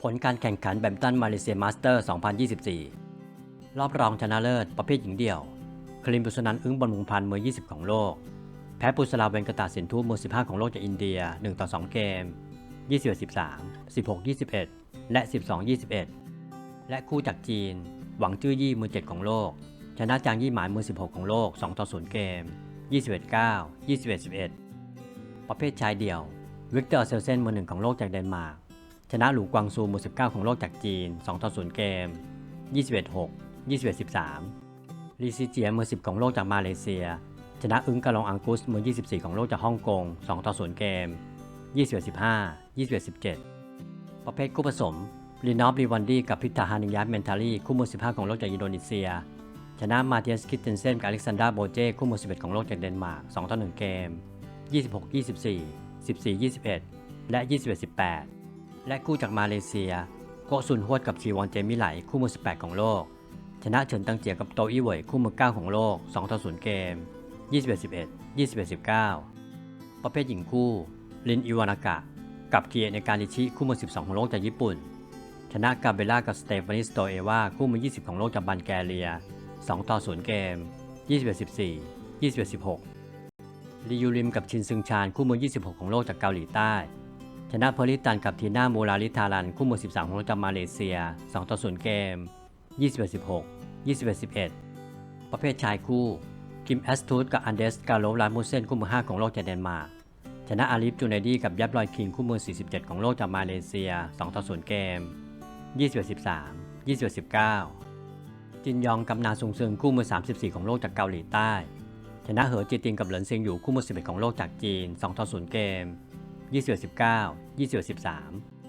ผลการแข่งขันแบดมินตันมาเลเซียมาสเตอร์ 2024 รอบรองชนะเลิศประเภทหญิงเดี่ยว คลิมบุษนันอึ้งบอลมุงพันมือ 20 ของโลก แพ้ปุสลาเวนกตาสินทุมือ 15 ของโลกจากอินเดีย 1 ต่อ 2 เกม 21 13 16 21 และ 12 21 และคู่จากจีน หวังจื้อยี่มือ 7 ของโลก ชนะจางยี่หมายมือ 16 ของโลก 2 ต่อ 0 เกม 21 9 21 11 ประเภทชายเดี่ยว วิกเตอร์เซลเซนมือ1ของโลกจากเดนมาร์ก ชนะหลูกวางซูมือ19 ของโลกจากจีน 2 ต่อ 0 เกม 21 6 21 13 ลีซิเจียมือ 10 ของโลกจากมาเลเซีย ชนะอึ้งกะลองอังกุสมือ 24 ของโลกจากฮ่องกง 2 ต่อ 0 เกม 21 15 21 17 ประเภทคู่ผสมลีนอฟรีวันดี้กับพิธาฮานิยัตเมนทารีคู่มือ 15 ของโลกจากอินโดนีเซีย ชนะมาเทียสคิตเทนเซนกับอเล็กซานดราโบเจคู่มือ 11 ของโลกจากเดนมาร์ก 2 ต่อ 1 เกม 26 24 14 21 และ 21 18 และคู่จากมาเลเซียโกซุนฮวดกับชีวอนเจมิไหล คู่มือ 18 ของโลก ชนะเฉินตังเจียกับโตอี้เหวยคู่มือ 9 ของโลก 2 ต่อ 0 เกม 21 11 21 19 ประเภทหญิงคู่ลินอิวานากะ กับเกียในการิชิคู่มือ 12 ของโลกจากญี่ปุ่น ชนะกาเบล่ากับสเตฟานิสโตเอวาคู่มือ 20 ของโลกจากบัลแกเรีย 2 ต่อ 0 เกม 21 14 21 16ลียูริมกับชินซึงชานคู่มือ 26 ของโลกจากเกาหลีใต้ ชนะเพอริตันกับทีน่ามูราลิทารัน คู่มือ 13 ของโลกจากมาเลเซีย 2 ต่อ 0 เกม 21 16 21 11 ประเภทชายคู่ คิมแอสทูธกับอันเดสกาโลลามูเซนคู่มือ 5 ของโลกจากเดนมาร์ก ชนะอาลิฟจูเนดีกับยับลอยคิงคู่มือ 47 ของโลกจากมาเลเซีย 2 ต่อ 0 เกม 21 13 21 19 จินยองกับนาซุงซึงคู่มือ 34 ของโลกจากเกาหลีใต้ ชนะเหอจีติงกับเหลินเซิงอยู่คู่มือ 11 ของโลกจากจีน 2 ต่อ 0 เกม 21 19 21 13